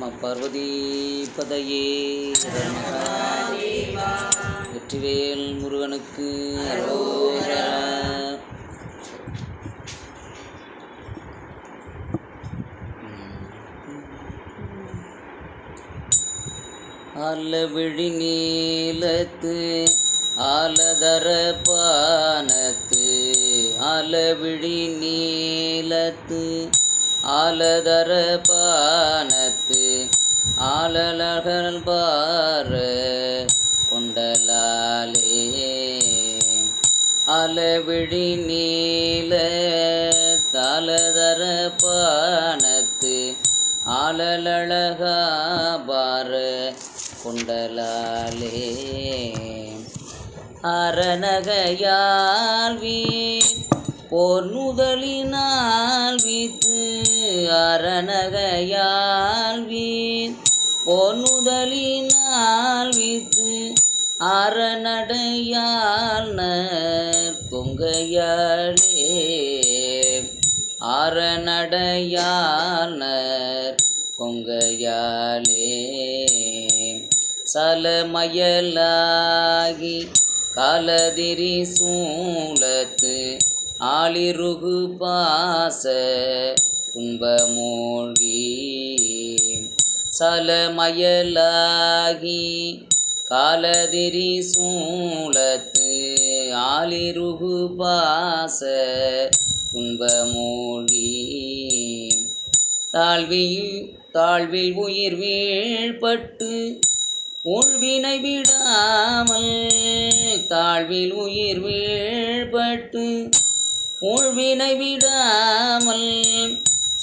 நம பார்வதீபதையே வெற்றிவேல் முருகனுக்கு அரோகரா. ஆலவிழி நீலத்து ஆலதர பானத்து ஆலவிழி நீலத்து ஆலதர பானத்து ஆலலகல் பாரு கொண்டலாலே அலவிழி நீல தலதர பானத்து ஆலலழகா பார கொண்டலாலே அரணகையால் வீண் போர் முதலினால் வீத்து அரணகையால் போர் வித்து வீத்து கொங்கையாளே அறநடையால் கொங்கையாளே சலமயலாகி காலதிரி சூலத்து ஆளிருகு பாச கும்பமோழி. சலமயலாகி காலதிரி சூலத்து ஆலிருகு பாச கும்பமோழி தாழ்வில் தாழ்வில் உயிர் வீழ்பட்டு உள்வினை விடாமல் தாழ்வில் உயிர் வீழ்பட்டு உள்வினை விடாமல்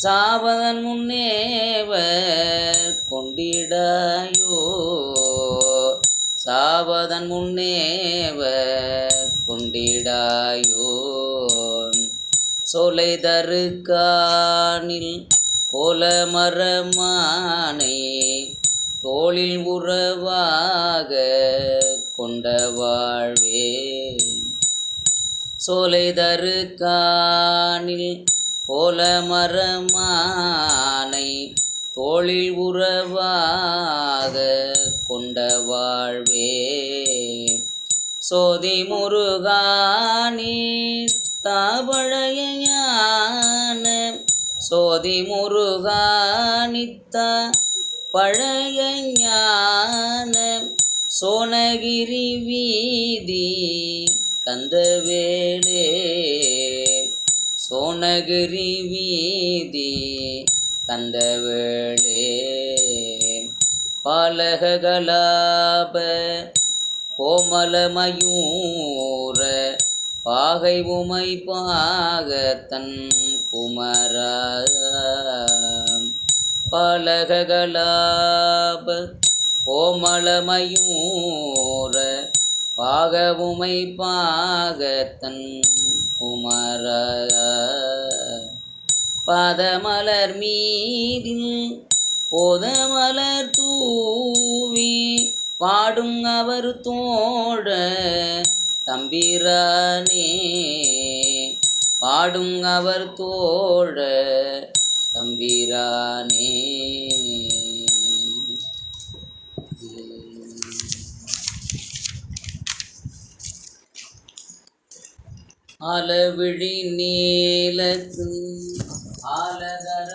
சாவதன் முன்னேவர் கொண்டிடாயோ? சாவதன் முன்னேவர் கொண்டிடாயோ? சோலை தருக்கானில் கோலமரமானை தோளில் உறவாக கொண்ட வாழ்வே சோலை தருக்கானில் கோலமரமானை தோளில் உறவாக கொண்ட வாழ்வே. சோதி முருகானி தாபழைய சோதி முருகானித்தா பழைய ஞான சோனகிரி வீதி கந்தவேளே சோனகிரி வீதி கந்தவேளே பாலகலாப கோமலமயூர பாகை உமை பாகத்தன் குமர. பலகலாப கோமலமயூர பாகவுமை பாகத்தன் குமர. பதமலர் மீதில் போதமலர் தூவி பாடும் அவர் தோழ தம்பிரானே. பாடும் அவர் தோழ தம்பிரானே. அளவிழி நீலத்து ஆலதர